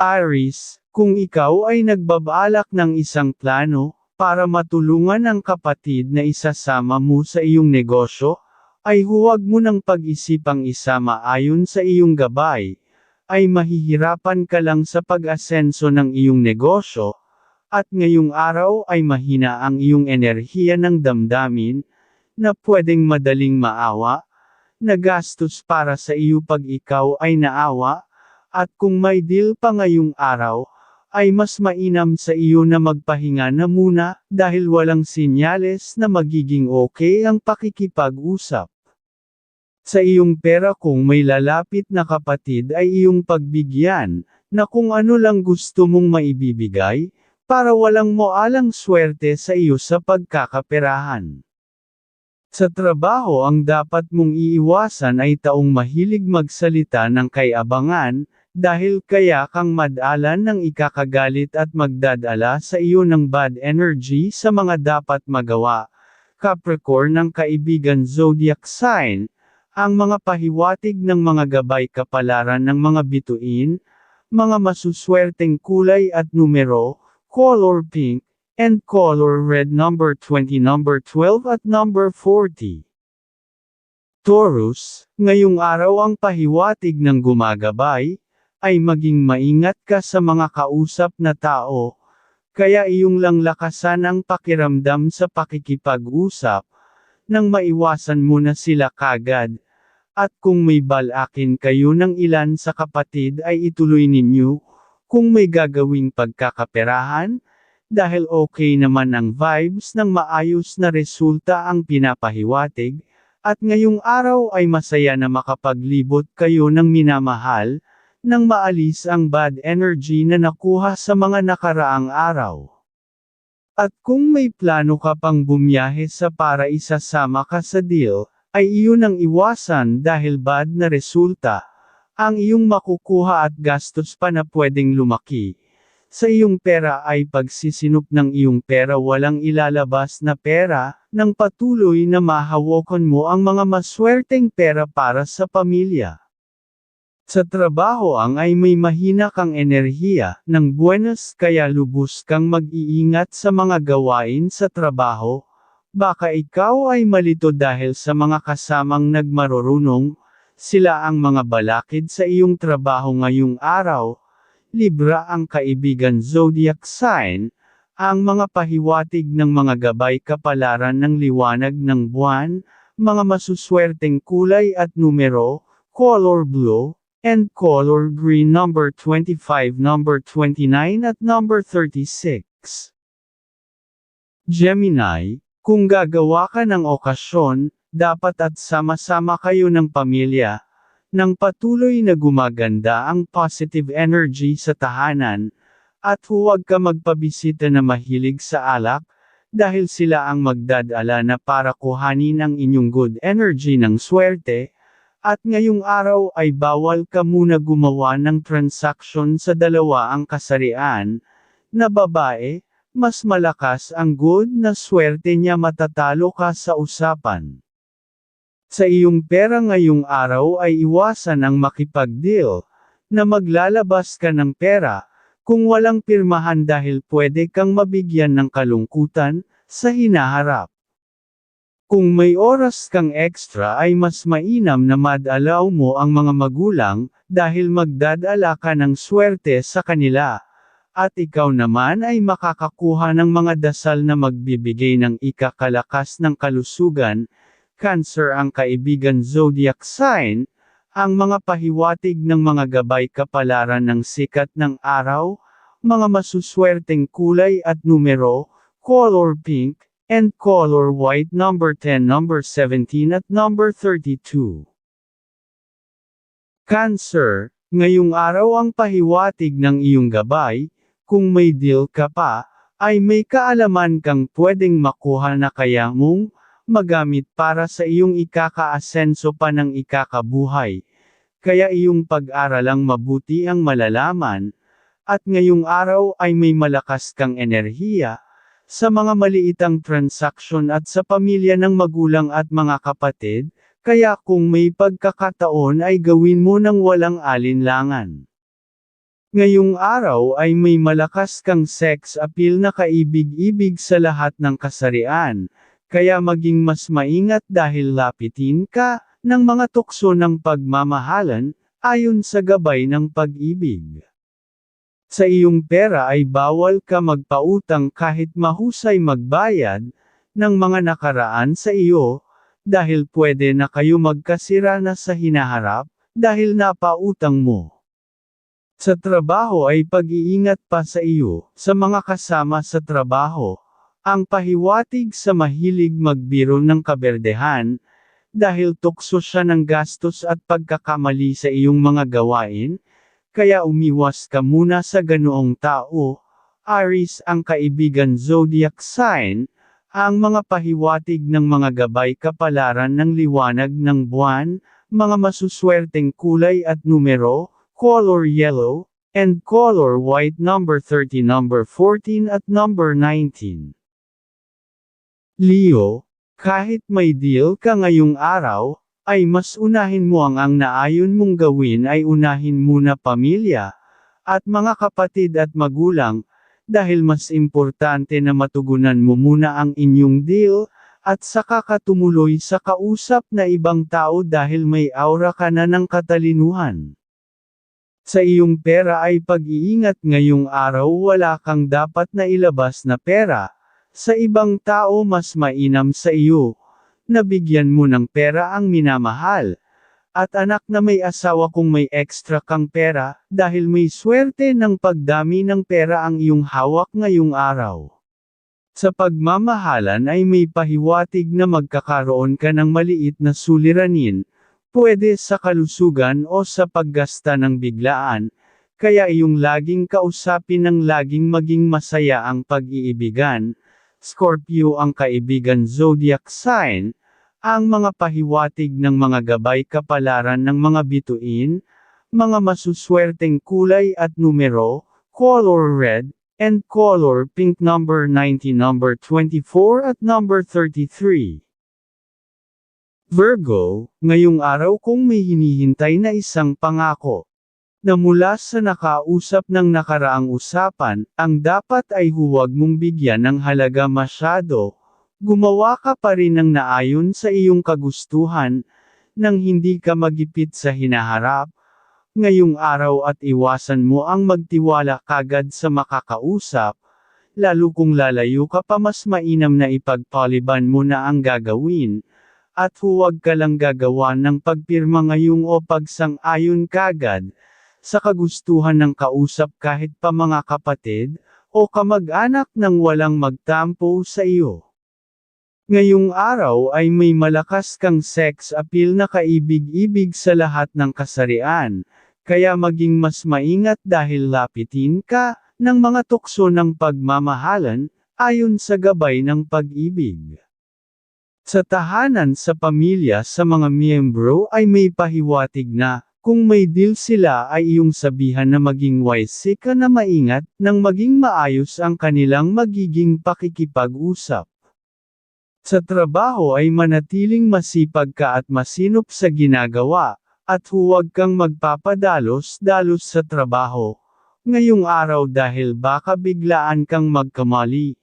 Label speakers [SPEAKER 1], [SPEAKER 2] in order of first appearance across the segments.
[SPEAKER 1] Aris, kung ikaw ay nagbabalak ng isang plano, para matulungan ang kapatid na isasama mo sa iyong negosyo, ay huwag mo nang pag-isipang isama ayon sa iyong gabay, ay mahihirapan ka lang sa pag-asenso ng iyong negosyo, at ngayong araw ay mahina ang iyong enerhiya ng damdamin, na pwedeng madaling maawa, nagastos para sa iyo pag ikaw ay naawa, at kung may deal pa ngayong araw, ay mas mainam sa iyo na magpahinga na muna, dahil walang sinyales na magiging okay ang pakikipag-usap. Sa iyong pera kung may lalapit na kapatid ay iyong pagbigyan, na kung ano lang gusto mong maibibigay, para walang moalang swerte sa iyo sa pagkakaperahan. Sa trabaho ang dapat mong iiwasan ay taong mahilig magsalita ng kay-abangan, dahil kaya kang madalan ng ikakagalit at magdadala sa iyo ng bad energy sa mga dapat magawa. Capricorn ng kaibigan zodiac sign, ang mga pahiwatig ng mga gabay kapalaran ng mga bituin, mga masuswerteng kulay at numero, color pink, and color red number 20 number 12 at number 40. Taurus, ngayong araw ang pahiwatig ng gumagabay, ay maging maingat ka sa mga kausap na tao, kaya iyong lang lakasan ang pakiramdam sa pakikipag-usap, nang maiwasan mo na sila kagad, at kung may balakin kayo ng ilan sa kapatid ay ituloy ninyo, kung may gagawing pagkakaperahan, dahil okay naman ang vibes ng maayos na resulta ang pinapahiwatig, at ngayong araw ay masaya na makapaglibot kayo ng minamahal, nang maalis ang bad energy na nakuha sa mga nakaraang araw. At kung may plano ka pang bumiyahe sa para isasama ka sa deal, ay iyon ang iwasan dahil bad na resulta, ang iyong makukuha at gastos pa na pwedeng lumaki. Sa iyong pera ay pagsisinop ng iyong pera walang ilalabas na pera, nang patuloy na mahawakan mo ang mga maswerteng pera para sa pamilya. Sa trabaho ang ay may mahina kang enerhiya, ng buenas kaya lubos kang mag-iingat sa mga gawain sa trabaho, baka ikaw ay malito dahil sa mga kasamang nagmarurunong, sila ang mga balakid sa iyong trabaho ngayong araw, Libra ang kaibigan zodiac sign, ang mga pahiwatig ng mga gabay kapalaran ng liwanag ng buwan, mga masuswerteng kulay at numero, color blue, and color green number 25 number 29 at number 36. Gemini, kung gagawa ka ng okasyon, dapat at sama-sama kayo ng pamilya, nang patuloy na gumaganda ang positive energy sa tahanan, at huwag ka magpabisita na mahilig sa alak, dahil sila ang magdadala na para kuhanin ang inyong good energy ng swerte, at ngayong araw ay bawal ka muna gumawa ng transaction sa dalawa ang kasarian, na babae, mas malakas ang good na swerte niya matatalo ka sa usapan. Sa iyong pera ngayong araw ay iwasan ang makipag-deal, na maglalabas ka ng pera, kung walang pirmahan dahil pwede kang mabigyan ng kalungkutan, sa hinaharap. Kung may oras kang extra ay mas mainam na madalaw mo ang mga magulang, dahil magdadala ka ng swerte sa kanila. At ikaw naman ay makakakuha ng mga dasal na magbibigay ng ikakalakas ng kalusugan, Cancer ang kaibigan zodiac sign, ang mga pahiwatig ng mga gabay kapalaran ng sikat ng araw, mga masuswerteng kulay at numero, color pink, and color white number 10 number 17 at number 32. Cancer, ngayong araw ang pahiwatig ng iyong gabay, kung may deal ka pa, ay may kaalaman kang pwedeng makuha na kaya mong, magamit para sa iyong ikakaasenso pa ng ikakabuhay. Kaya iyong pag-aralang mabuti ang malalaman, at ngayong araw ay may malakas kang enerhiya, sa mga maliitang transaksyon at sa pamilya ng magulang at mga kapatid, kaya kung may pagkakataon ay gawin mo ng walang alinlangan. Ngayong araw ay may malakas kang sex appeal na kaibig-ibig sa lahat ng kasarian, kaya maging mas maingat dahil lapitin ka ng mga tukso ng pagmamahalan, ayon sa gabay ng pag-ibig. Sa iyong pera ay bawal ka magpautang kahit mahusay magbayad ng mga nakaraan sa iyo, dahil pwede na kayo magkasira na sa hinaharap, dahil napautang mo. Sa trabaho ay pag-iingat pa sa iyo, sa mga kasama sa trabaho, ang pahiwatig sa mahilig magbiro ng kaberdehan, dahil tukso siya ng gastos at pagkakamali sa iyong mga gawain, kaya umiwas ka muna sa ganoong tao, Aris ang kaibigan zodiac sign, ang mga pahiwatig ng mga gabay kapalaran ng liwanag ng buwan, mga masuswerteng kulay at numero, color yellow, and color white number 30 number 14 at number 19. Leo, kahit may deal ka ngayong araw, ay mas unahin mo ang ang naayon mong gawin ay unahin muna pamilya, at mga kapatid at magulang, dahil mas importante na matugunan mo muna ang inyong deal, at saka ka tumuloy sa kausap na ibang tao dahil may aura ka na ng katalinuhan. Sa iyong pera ay pag-iingat ngayong araw wala kang dapat na ilabas na pera. Sa ibang tao mas mainam sa iyo. Nabigyan mo ng pera ang minamahal. At anak na may asawa kung may extra kang pera, dahil may swerte ng pagdami ng pera ang iyong hawak ngayong araw. Sa pagmamahalan ay may pahiwatig na magkakaroon ka ng maliit na suliranin, Pwede sa kalusugan o sa paggasta ng biglaan, kaya iyong laging kausapin ng laging maging masaya ang pag-iibigan. Scorpio ang kaibigan zodiac sign, ang mga pahiwatig ng mga gabay kapalaran ng mga bituin, mga masuswerteng kulay at numero, color red, and color pink number 90 number 24 at number 33. Virgo, ngayong araw kong may hinihintay na isang pangako. Na mula sa nakausap ng nakaraang usapan, ang dapat ay huwag mong bigyan ng halaga masyado. Gumawa ka pa rin ng naayon sa iyong kagustuhan, nang hindi ka magipit sa hinaharap. Ngayong araw at iwasan mo ang magtiwala kagad sa makakausap, lalo kung lalayo ka pa mas mainam na ipagpaliban mo na ang gagawin at huwag ka lang gagawa ng pagpirma ngayong o pagsang-ayon kagad, sa kagustuhan ng kausap kahit pa mga kapatid, o kamag-anak nang walang magtampo sa iyo. Ngayong araw ay may malakas kang sex appeal na kaibig-ibig sa lahat ng kasarian, kaya maging mas maingat dahil lapitin ka, ng mga tukso ng pagmamahalan, ayon sa gabay ng pag-ibig. Sa tahanan sa pamilya sa mga miyembro ay may pahiwatig na, kung may deal sila ay iyong sabihan na maging wise ka na maingat, nang maging maayos ang kanilang magiging pakikipag-usap. Sa trabaho ay manatiling masipag ka at masinop sa ginagawa, at huwag kang magpapadalos-dalos sa trabaho. Ngayong araw dahil baka biglaan kang magkamali,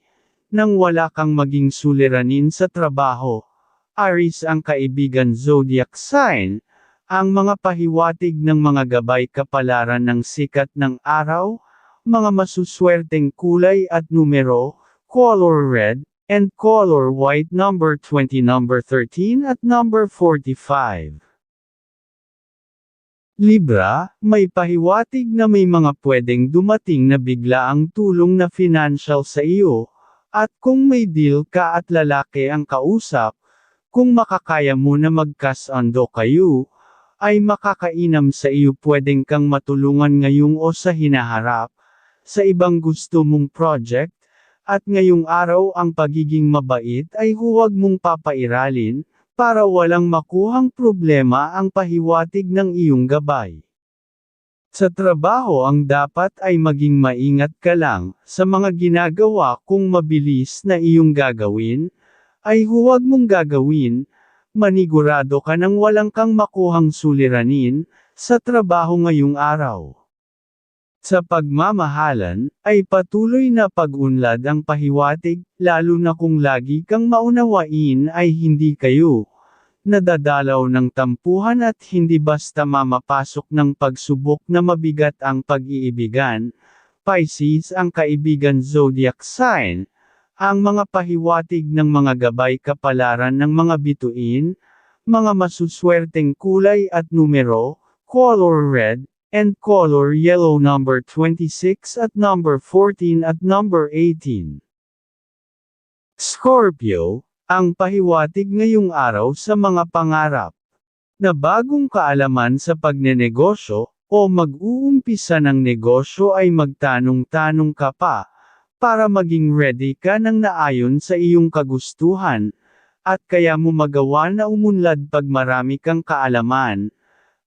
[SPEAKER 1] nang wala kang maging suliranin sa trabaho. Aris ang kaibigan zodiac sign, ang mga pahiwatig ng mga gabay kapalaran ng sikat ng araw, mga masuswerteng kulay at numero, color red, and color white number 20 number 13 at number 45. Libra, may pahiwatig na may mga pwedeng dumating na biglaang tulong na financial sa iyo, at kung may deal ka at lalaki ang kausap, kung makakaya mo na magkasando kayo, ay makakainam sa iyo pwedeng kang matulungan ngayong o sa hinaharap, sa ibang gusto mong project, at ngayong araw ang pagiging mabait ay huwag mong papairalin, para walang makuhang problema ang pahiwatig ng iyong gabay. Sa trabaho ang dapat ay maging maingat ka lang, sa mga ginagawa kung mabilis na iyong gagawin, ay huwag mong gagawin, manigurado ka nang walang kang makuhang suliranin, sa trabaho ngayong araw. Sa pagmamahalan, ay patuloy na pag-unlad ang pahiwatig, lalo na kung lagi kang maunawain ay hindi kayo nadadalaw ng tampuhan at hindi basta mamapasok ng pagsubok na mabigat ang pag-iibigan. Pisces ang kaibigan zodiac sign, ang mga pahiwatig ng mga gabay kapalaran ng mga bituin, mga masuswerteng kulay at numero, color red, and color yellow number 26 at number 14 at number 18. Scorpio, ang pahiwatig ngayong araw sa mga pangarap na bagong kaalaman sa pagnenegosyo, o mag-uumpisa ng negosyo ay magtanong-tanong ka pa, para maging ready ka ng naayon sa iyong kagustuhan, at kaya mo magawa na umunlad pag marami kang kaalaman,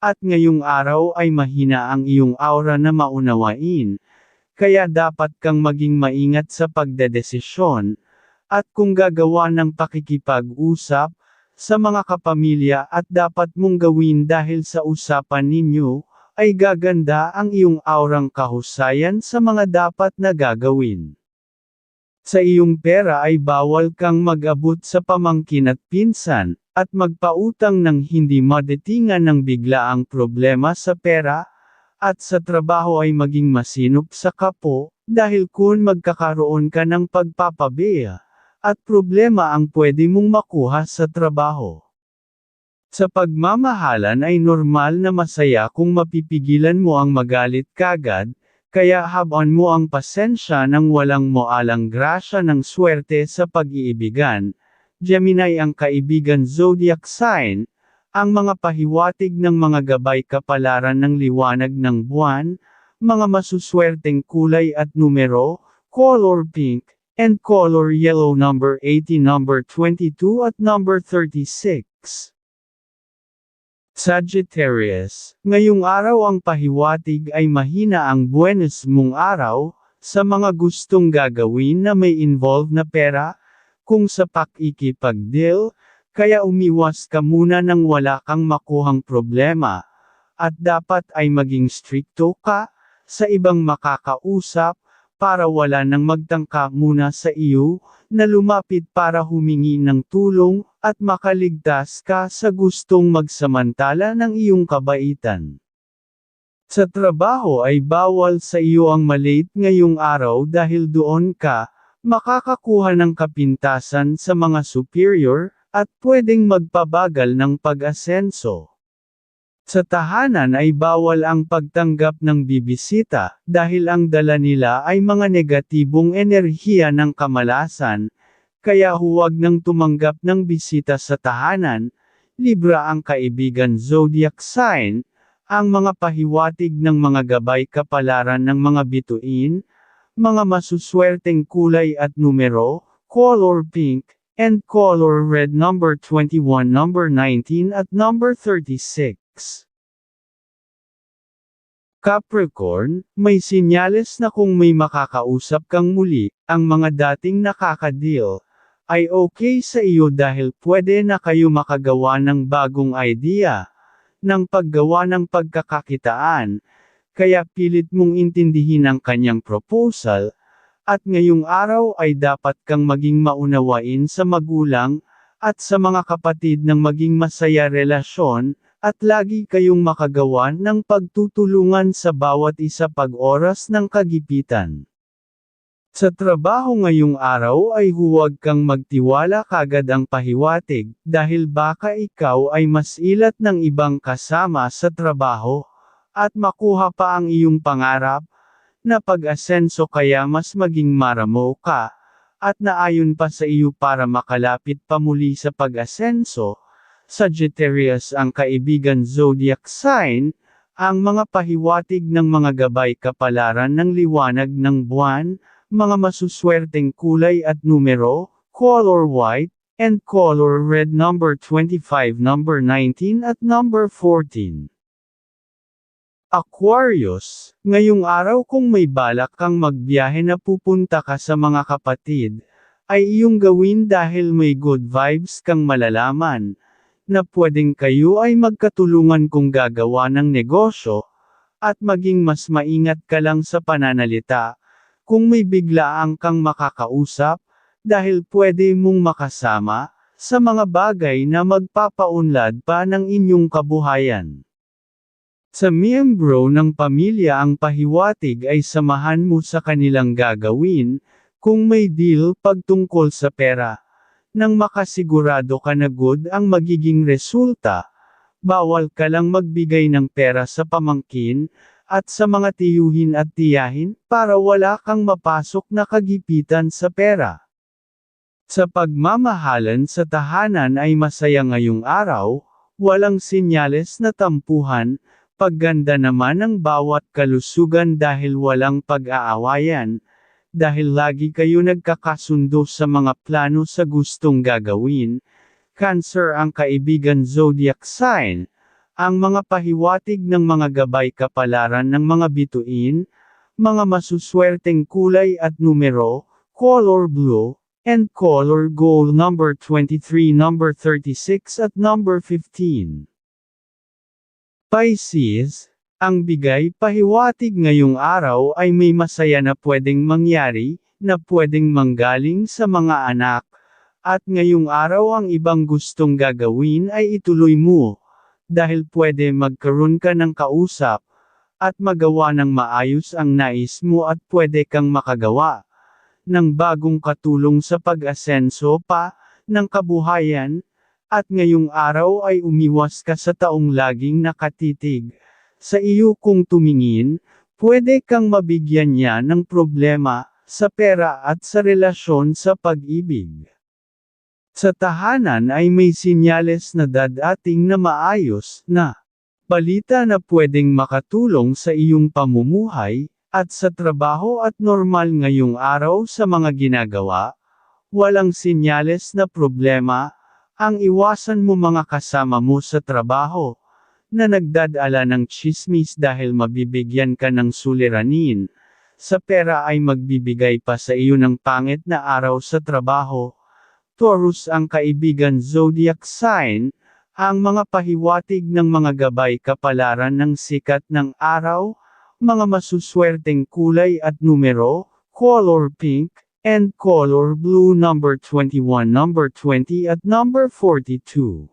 [SPEAKER 1] at ngayong araw ay mahina ang iyong aura na maunawain, kaya dapat kang maging maingat sa pagdedesisyon, at kung gagawa ng pakikipag-usap, sa mga kapamilya at dapat mong gawin dahil sa usapan ninyo, ay gaganda ang iyong aurang kahusayan sa mga dapat na gagawin. Sa iyong pera ay bawal kang mag-abot sa pamangkin at pinsan, at magpautang ng hindi madatingan ng biglaang problema sa pera, at sa trabaho ay maging masinop sa kapo, dahil kung magkakaroon ka ng pagpapabeya, at problema ang pwede mong makuha sa trabaho. Sa pagmamahalan ay normal na masaya kung mapipigilan mo ang magalit kagad, kaya habon mo ang pasensya ng walang moalang grasya ng swerte sa pag-iibigan. Gemini ang kaibigan zodiac sign, ang mga pahiwatig ng mga gabay kapalaran ng liwanag ng buwan, mga masuswerteng kulay at numero, color pink, and color yellow number 80 number 22 at number 36. Sagittarius, ngayong araw ang pahiwatig ay mahina ang buenos mong araw, sa mga gustong gagawin na may involve na pera, kung sa pakikipag-deal, kaya umiwas ka muna nang wala kang makuhang problema, at dapat ay maging stricto ka, sa ibang makakausap, para wala nang magtangka muna sa iyo, na lumapit para humingi ng tulong, at makaligtas ka sa gustong magsamantala ng iyong kabaitan. Sa trabaho ay bawal sa iyo ang malate ngayong araw dahil doon ka, makakakuha ng kapintasan sa mga superior, at pwedeng magpabagal ng pag-asenso. Sa tahanan ay bawal ang pagtanggap ng bibisita, dahil ang dala nila ay mga negatibong enerhiya ng kamalasan, kaya huwag nang tumanggap ng bisita sa tahanan, Libra ang kaibigan zodiac sign, ang mga pahiwatig ng mga gabay kapalaran ng mga bituin, mga masuswerteng kulay at numero, color pink, and color red number 21 number 19 at number 36. Capricorn, may sinyales na kung may makakausap kang muli, ang mga dating nakakadeal, ay okay sa iyo dahil pwede na kayo makagawa ng bagong idea, ng paggawa ng pagkakakitaan, kaya pilit mong intindihin ang kanyang proposal, at ngayong araw ay dapat kang maging maunawain sa magulang, at sa mga kapatid ng maging masaya relasyon, at lagi kayong makagawa ng pagtutulungan sa bawat isa pag-oras ng kagipitan. Sa trabaho ngayong araw ay huwag kang magtiwala kagad ang pahiwatig, dahil baka ikaw ay mas ilat ng ibang kasama sa trabaho, at makuha pa ang iyong pangarap, na pag-asenso kaya mas maging maramo ka, at naayon pa sa iyo para makalapit pa muli sa pag-asenso, Sagittarius ang kaibigan zodiac sign, ang mga pahiwatig ng mga gabay kapalaran ng liwanag ng buwan, mga masuswerteng kulay at numero, color white, and color red number 25 number 19 at number 14. Aquarius, ngayong araw kung may balak kang magbiyahe na pupunta ka sa mga kapatid, ay iyong gawin dahil may good vibes kang malalaman, na pwedeng kayo ay magkatulungan kung gagawa ng negosyo, at maging mas maingat ka lang sa pananalita, kung may biglaang kang makakausap, dahil pwede mong makasama, sa mga bagay na magpapaunlad pa ng inyong kabuhayan. Sa miyembro ng pamilya ang pahiwatig ay samahan mo sa kanilang gagawin, kung may deal pagtungkol sa pera. Nang makasigurado ka na good ang magiging resulta, bawal ka lang magbigay ng pera sa pamangkin, at sa mga tiyuhin at tiyahin, para wala kang mapasok na kagipitan sa pera. Sa pagmamahalan sa tahanan ay masaya ngayong araw, walang sinyales na tampuhan, pagganda naman ang bawat kalusugan dahil walang pag-aawayan, dahil lagi kayo nagkakasundo sa mga plano sa gustong gagawin. Cancer ang kaibigan zodiac sign, ang mga pahiwatig ng mga gabay kapalaran ng mga bituin, mga masuswerteng kulay at numero, color blue, and color gold number 23 number 36 at number 15. Pisces, ang bigay pahiwatig ngayong araw ay may masaya na pwedeng mangyari, na pwedeng manggaling sa mga anak, at ngayong araw ang ibang gustong gagawin ay ituloy mo, dahil pwede magkaroon ka ng kausap, at magawa ng maayos ang nais mo at pwede kang makagawa. Ng bagong katulong sa pag-asenso pa, ng kabuhayan, at ngayong araw ay umiwas ka sa taong laging nakatitig. Sa iyo kung tumingin, pwede kang mabigyan niya ng problema, sa pera at sa relasyon sa pag-ibig. Sa tahanan ay may sinyales na dadating na maayos, na balita na pwedeng makatulong sa iyong pamumuhay, at sa trabaho at normal ngayong araw sa mga ginagawa, walang sinyales na problema, ang iwasan mo mga kasama mo sa trabaho, na nagdadala ng chismis dahil mabibigyan ka ng suliranin, sa pera ay magbibigay pa sa iyo ng pangit na araw sa trabaho. Taurus ang kaibigan zodiac sign, ang mga pahiwatig ng mga gabay kapalaran ng sikat ng araw, mga masuswerteng kulay at numero, color pink, and color blue number 21 number 20 at number 42.